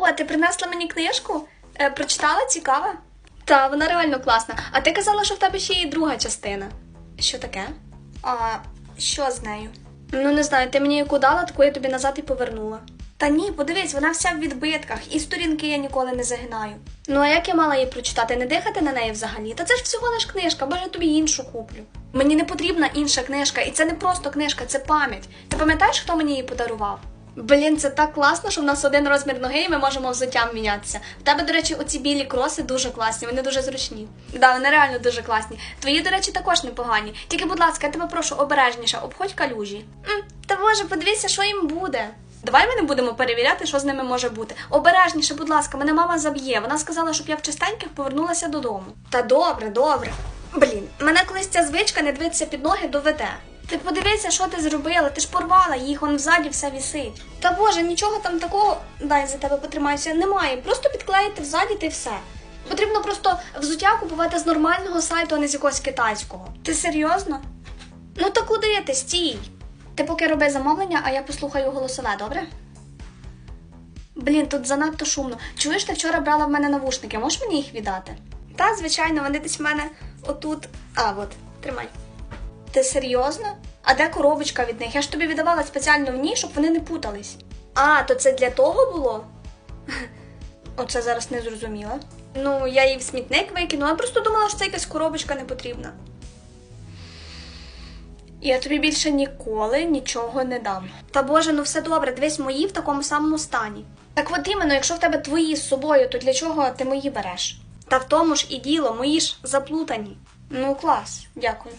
О, ти принесла мені книжку? Е, прочитала? Цікава? Та, вона реально класна. А ти казала, що в тебе ще є друга частина. Що таке? А що з нею? Ну, не знаю, ти мені яку дала, таку я тобі назад і повернула. Та ні, подивись, вона вся в відбитках, і сторінки я ніколи не загинаю. Ну а як я мала її прочитати? Не дихати на неї взагалі? Та це ж всього лиш книжка, може тобі іншу куплю. Мені не потрібна інша книжка, і це не просто книжка, це пам'ять. Ти пам'ятаєш, хто мені її подарував? Блін, це так класно, що в нас один розмір ноги, і ми можемо взуттям мінятися. В тебе, до речі, оці білі кроси дуже класні, вони дуже зручні. Да, вони реально дуже класні. Твої, до речі, також непогані. Тільки, будь ласка, я тебе прошу обережніше, обходь калюжі. М, та боже, подивися, що їм буде. Давай ми не будемо перевіряти, що з ними може бути. Обережніше, будь ласка, мене мама заб'є. Вона сказала, щоб я в чистеньких повернулася додому. Та добре, добре. Блін, мене колись ця звичка не дивитися під ноги доведе. Ти подивися, що ти зробила, ти ж порвала їх, он взаді все вісить. Та боже, нічого там такого, дай за тебе потримаюся, немає. Просто підклеїти взаді та все. Потрібно просто взуття купувати з нормального сайту, а не з якогось китайського. Ти серйозно? Ну то куди ти? Стій. Ти поки роби замовлення, а я послухаю голосове, добре? Блін, тут занадто шумно. Чуєш, ти вчора брала в мене навушники, можеш мені їх віддати? Та, звичайно, вони десь в мене отут. А, от, тримай. Ти серйозно? А де коробочка від них? Я ж тобі віддавала спеціально в ній, щоб вони не путались. А, то це для того було? Оце зараз не зрозуміла. Ну, я її в смітник викинула, я просто думала, що це якась коробочка не потрібна. Я тобі більше ніколи нічого не дам. Та боже, ну все добре, дивись мої в такому самому стані. Так от іменно, якщо в тебе твої з собою, то для чого ти мої береш? Та в тому ж і діло, мої ж заплутані. Ну, клас, дякую.